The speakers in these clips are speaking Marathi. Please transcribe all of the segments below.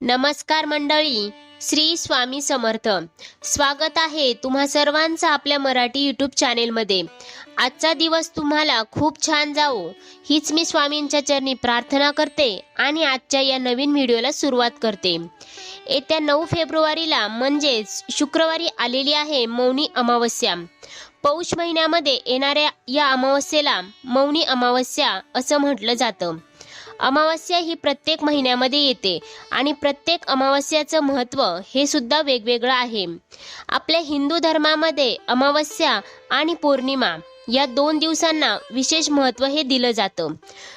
नमस्कार मंडळी श्री स्वामी समर्थ. स्वागत आहे तुम्हा सर्वांचं आपल्या मराठी यूट्यूब चॅनेलमध्ये आजचा दिवस तुम्हाला खूप छान जावो हीच मी स्वामींच्या चरणी प्रार्थना करते आणि आजच्या या नवीन व्हिडिओला सुरुवात करते. येत्या नऊ फेब्रुवारीला म्हणजेच शुक्रवारी आलेली आहे मौनी अमावस्या. पौष महिन्यामध्ये येणाऱ्या या अमावस्येला मौनी अमावस्या असं म्हटलं जातं. अमावस्या ही प्रत्येक महिन्यामध्ये येते आणि प्रत्येक अमावस्याचं महत्त्व हे सुद्धा वेगवेगळं आहे. आपल्या हिंदू धर्मामध्ये अमावस्या आणि पौर्णिमा या दोन दिवसांना विशेष महत्त्व हे दिलं जातं.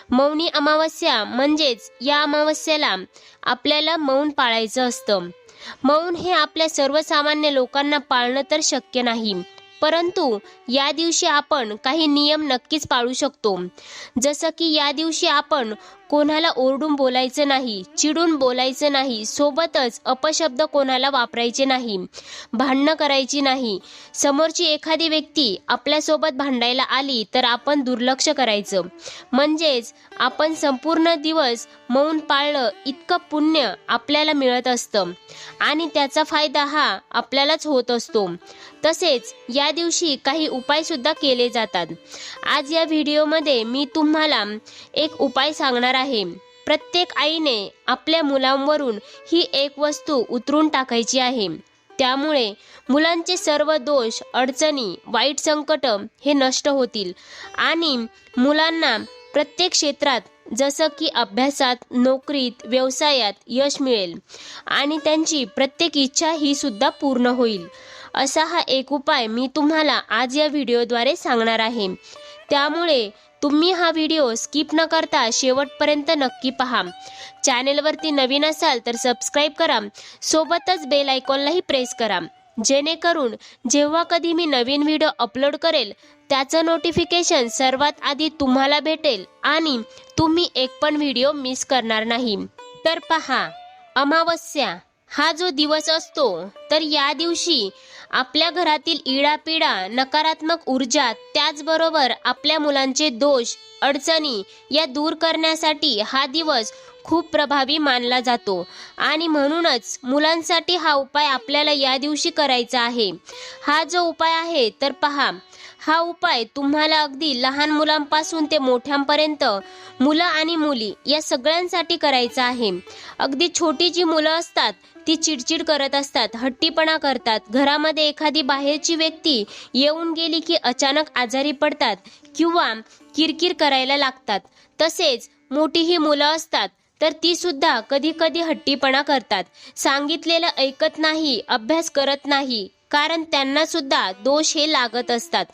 मौनी अमावस्या म्हणजेच या अमावस्याला आपल्याला मौन पाळायचं असतं. मौन हे आपल्या सर्वसामान्य लोकांना पाळणं तर शक्य नाही परंतु या दिवशी आपण काही नियम नक्कीच पाळू शकतो. जसं की या दिवशी आपण कोणाला ओरडून बोलायचं नाही चिडून बोलायचं नाही सोबतच अपशब्द कोणाला वापरायचे नाही भांडणं करायची नाही. समोरची एखादी व्यक्ती आपल्यासोबत भांडायला आली तर आपण दुर्लक्ष करायचं. म्हणजेच आपण संपूर्ण दिवस मौन पाळलं इतकं पुण्य आपल्याला मिळत असतं. आणि त्याचा फायदा हा आपल्यालाच होत असतो. तसेच या दिवशी काही उपाय सुद्धा केले जातात. आज या व्हिडिओमध्ये मी तुम्हाला एक उपाय सांगणार आहे प्रत्येक आईने आपल्या मुलांवरून ही एक वस्तू उतरून टाकायची आहे. त्यामुळे मुलांचे सर्व दोष अडचणी वाईट संकट हे नष्ट होतील. आणि मुलांना प्रत्येक क्षेत्रात जसं की अभ्यासात नोकरीत व्यवसायात यश मिळेल. आणि त्यांची प्रत्येक इच्छा ही सुद्धा पूर्ण होईल. असा हा एक उपाय मी तुम्हाला आज या व्हिडिओद्वारे सांगणार आहे. त्यामुळे तुम्ही हा व्हिडिओ स्किप न करता शेवटपर्यंत नक्की पहा. चॅनेलवरती नवीन असाल तर सबस्क्राईब करा. सोबतच बेल आयकॉनलाही प्रेस करा. जेणेकरून जेव्हा कधी मी नवीन व्हिडिओ अपलोड करेल त्याचं नोटिफिकेशन सर्वात आधी तुम्हाला भेटेल आणि तुम्ही एक पण व्हिडिओ मिस करणार नाही. तर पहा अमावस्या. हा जो दिवस असतो तर या दिवशी आपल्या घरातील इडापिडा नकारात्मक ऊर्जा त्याचबरोबर आपल्या मुलांचे दोष अडचणी या दूर करण्यासाठी हा दिवस खूप प्रभावी मानला जातो. आणि म्हणूनच मुलांसाठी हा उपाय आपल्याला या दिवशी करायचा आहे. हा जो उपाय आहे तर पहा हा उपाय तुम्हाला अगदी लहान मुलांपासून ते मोठ्यांपर्यंत मुलं आणि मुली या सगळ्यांसाठी करायचा आहे. अगदी छोटी जी मुलं असतात ती चिडचिड करत असतात हट्टीपणा करतात. घरामध्ये एखादी बाहेरची व्यक्ती येऊन गेली की अचानक आजारी पडतात किंवा किरकिर करायला लागतात. तसेच मोठी ही मुलं असतात तर ती सुद्धा कधी कधी हट्टीपणा करतात. सांगितलेलं ऐकत नाही अभ्यास करत नाही. कारण त्यांना सुद्धा दोष हे लागत असतात.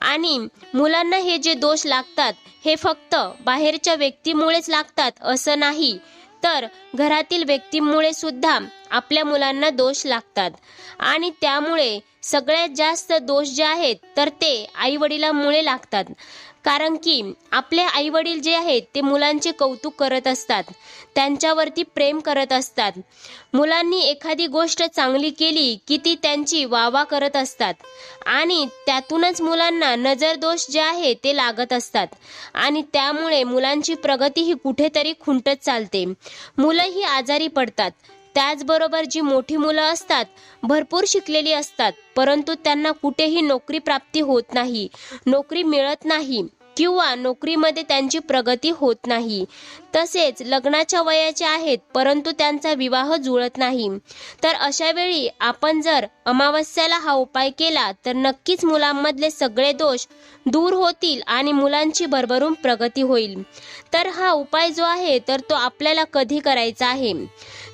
आणि मुलांना हे जे दोष लागतात हे फक्त बाहेरच्या व्यक्तीमुळेच लागतात असं नाही तर घरातील व्यक्तीमुळे सुद्धा आपल्या मुलांना दोष लागतात. आणि त्यामुळे सगळ्यात जास्त दोष जे आहेत तर ते आई वडिलांमुळे लागतात. कारण की आपले आई वडील जे आहेत ते मुलांचे कौतुक करत असतात. त्यांच्यावरती प्रेम करत असतात. मुलांनी एखादी गोष्ट चांगली केली की ती त्यांची वावा करत असतात. आणि त्यातूनच मुलांना नजर दोष जे आहे ते लागत असतात. आणि त्यामुळे मुलांची प्रगती ही कुठेतरी खुंटत चालते. मुलंही आजारी पडतात. त्याचबरोबर जी मोठी मुलं असतात भरपूर शिकलेली असतात परंतु त्यांना कुठेही नोकरी प्राप्ती होत नाही. नोकरी मिळत नाही. किंवा नोकरीमध्ये त्यांची प्रगती होत नाही. तसेच लग्नाच्या वयाचे आहेत परंतु त्यांचा विवाह जुळत नाही. तर अशा वेळी आपण जर अमावस्याला हा उपाय केला तर नक्कीच मुलांमधले सगळे दोष दूर होतील आणि मुलांची भरभरून प्रगती होईल. तर हा उपाय जो आहे तर तो आपल्याला कधी करायचा आहे?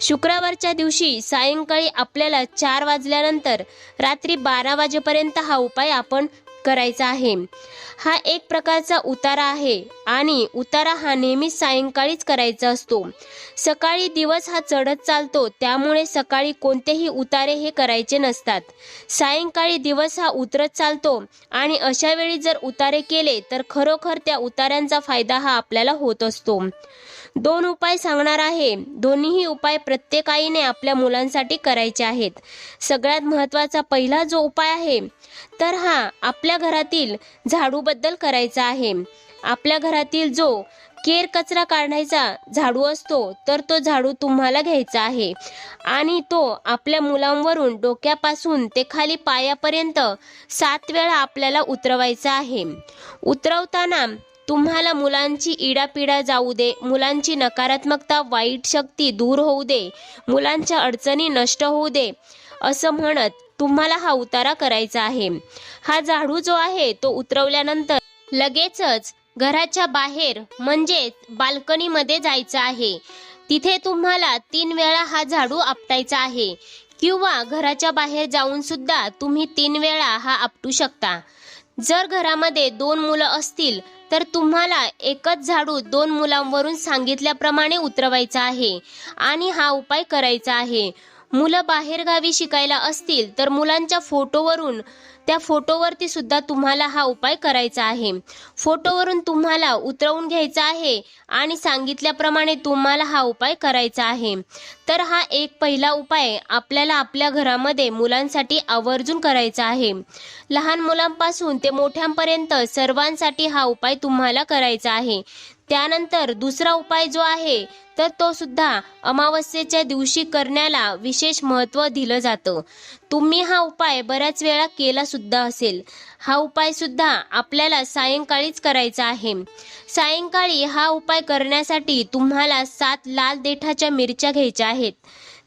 शुक्रवारच्या दिवशी सायंकाळी आपल्याला चार वाजल्यानंतर रात्री बारा वाजेपर्यंत हा उपाय आपण करायचा आहे. हा एक प्रकारचा उतारा आहे आणि उतारा हा नेहमीच सायंकाळीच करायचा असतो. सकाळी दिवस हा चढत चालतो त्यामुळे सकाळी कोणतेही उतारे हे करायचे नसतात. सायंकाळी दिवस हा उतरत चालतो आणि अशा वेळी जर उतारे केले तर खरोखर त्या उतार्यांचा फायदा हा आपल्याला होत असतो. दोन उपाय सांगणार आहे. दोन्हीही उपाय प्रत्येक आईने आपल्या मुलांसाठी करायचे आहेत. सगळ्यात महत्त्वाचा पहिला जो उपाय आहे तर हा आपल्या घरातील झाडूबद्दल करायचा आहे. आपल्या घरातील जो केर कचरा काढायचा झाडू असतो तर तो झाडू तुम्हाला घ्यायचा आहे. आणि तो आपल्या मुलांवरून डोक्यापासून ते खाली पायापर्यंत सात वेळा आपल्याला उतरवायचा आहे. उतरवताना तुम्हाला मुलांची इडापिडा जाऊ दे मुलांची नकारात्मकता वाईट शक्ती दूर होऊ दे मुलांच्या अडचणी नष्ट होऊ दे असं म्हणत तुम्हाला हा उतारा करायचा आहे. हा झाडू जो आहे तो उतरवल्यानंतर लगेचच घराच्या बाहेर म्हणजे बाल्कनीमध्ये जायचं आहे. तिथे तुम्हाला तीन वेळा हा झाडू आपटायचा आहे. किंवा घराच्या बाहेर जाऊन सुद्धा तुम्ही तीन वेळा हा आपटू शकता. जर घरामध्ये दोन मुलं असतील तर तुम्हाला एकच झाडू दोन मुलांवरून सांगितल्याप्रमाणे उतरवायचा आहे आणि हा उपाय करायचा आहे. मुलं बाहेरगावी शिकायला असतील तर मुलांच्या फोटोवरून त्या फोटोवरती सुद्धा तुम्हाला हा उपाय करायचा आहे. फोटोवरून तुम्हाला उतरवून घ्यायचा आहे आणि सांगितल्याप्रमाणे तुम्हाला हा उपाय करायचा आहे. तर हा एक पहिला उपाय आपल्याला आपल्या घरामध्ये मुलांसाठी आवर्जून करायचा आहे. लहान मुलांपासून ते मोठ्यांपर्यंत सर्वांसाठी हा उपाय तुम्हाला करायचा आहे. त्यानंतर दुसरा उपाय जो आहे तर तो सुद्धा अमावस्येच्या दिवशी करण्याला विशेष महत्त्व दिलं जातं. तुम्ही हा उपाय बऱ्याच वेळा केला सुद्धा असेल. हा उपाय सुद्धा आपल्याला सायंकाळीच करायचा आहे. सायंकाळी हा उपाय करण्यासाठी तुम्हाला सात लाल देठाच्या मिरच्या घ्यायच्या आहेत.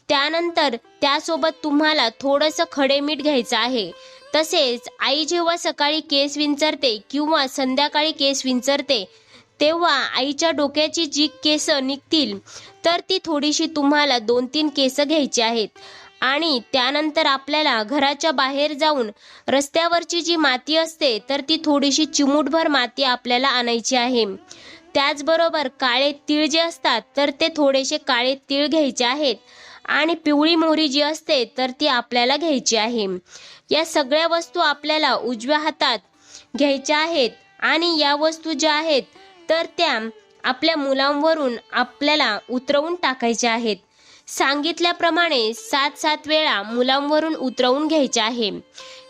त्यानंतर त्यासोबत तुम्हाला थोडंसं खडे मीठ घ्यायचं आहे. तसेच आई जेव्हा सकाळी केस विंचरते किंवा संध्याकाळी केस विंचरते तेव्हा आईच्या डोक्याची जी केस निघतील तर ती थोडीशी तुम्हाला दोन तीन केस घ्यायची आहेत. आणि त्यानंतर आपल्याला घराच्या बाहेर जाऊन रस्त्यावरची जी माती असते तर ती थोडीशी चिमूटभर माती आपल्याला आणायची आहे. त्याचबरोबर काळे तीळ जे असतात तर ते थोडेसे काळे तीळ घ्यायचे आहेत. आणि पिवळी मोहरी जी असते तर ती आपल्याला घ्यायची आहे. या सगळ्या वस्तू आपल्याला उजव्या हातात घ्यायच्या आहेत. आणि या वस्तू ज्या आहेत तर त्या आपल्या मुलांवरून आपल्याला उतरवून टाकायच्या आहेत. सांगितल्याप्रमाणे सात सात वेळा मुलांवरून उतरवून घ्यायचे आहे.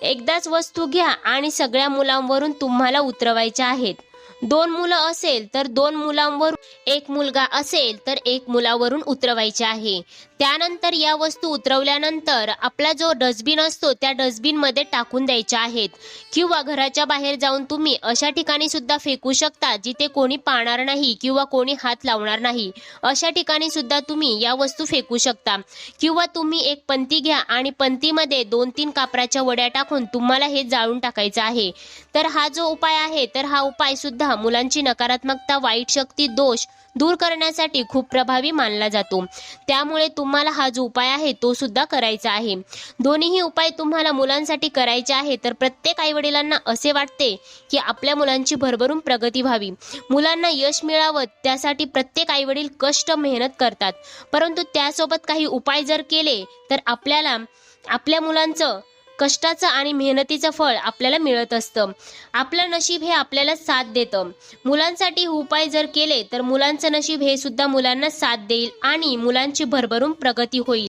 एकदाच वस्तू घ्या आणि सगळ्या मुलांवरून तुम्हाला उतरवायच्या आहेत. दोन मुलं असेल तर दोन मुलांवरून एक मुलगा असेल तर एक मुलावरून उतरवायचे आहे. त्यानंतर या वस्तू उतरवल्यानंतर आपला जो डस्टबिन असतो त्या डस्टबिनमध्ये टाकून द्यायच्या आहेत. किंवा घराच्या बाहेर जाऊन तुम्ही अशा ठिकाणी सुद्धा फेकू शकता जिथे कोणी पाहणार नाही किंवा कोणी हात लावणार नाही. अशा ठिकाणी सुद्धा तुम्ही या वस्तू फेकू शकता. किंवा तुम्ही एक पंती घ्या आणि पंतीमध्ये दोन तीन कापराच्या वड्या टाकून तुम्हाला हे जाळून टाकायचं आहे. तर हा जो उपाय आहे तर हा उपाय सुद्धा मुलांची नकारात्मकता वाईट शक्ती दोष दूर करण्यासाठी खूप प्रभावी मानला जातो. त्यामुळे तुम्हाला हा जो उपाय आहे तो सुद्धा करायचा आहे. दोन्हीही उपाय तुम्हाला मुलांसाठी करायचे आहे तर प्रत्येक आईवडिलांना असे वाटते की आपल्या मुलांची भरभरून प्रगती व्हावी. मुलांना यश मिळावं त्यासाठी प्रत्येक आईवडील कष्ट मेहनत करतात. परंतु त्यासोबत काही उपाय जर केले तर आपल्याला आपल्या मुलांचं कष्टाचं आणि मेहनतीचं फळ आपल्याला मिळत असतं. आपलं नशीब हे आपल्याला साथ देतं. मुलांसाठी उपाय जर केले तर मुलांचं नशीब हे सुद्धा मुलांना साथ देईल आणि मुलांची भरभरून प्रगती होईल.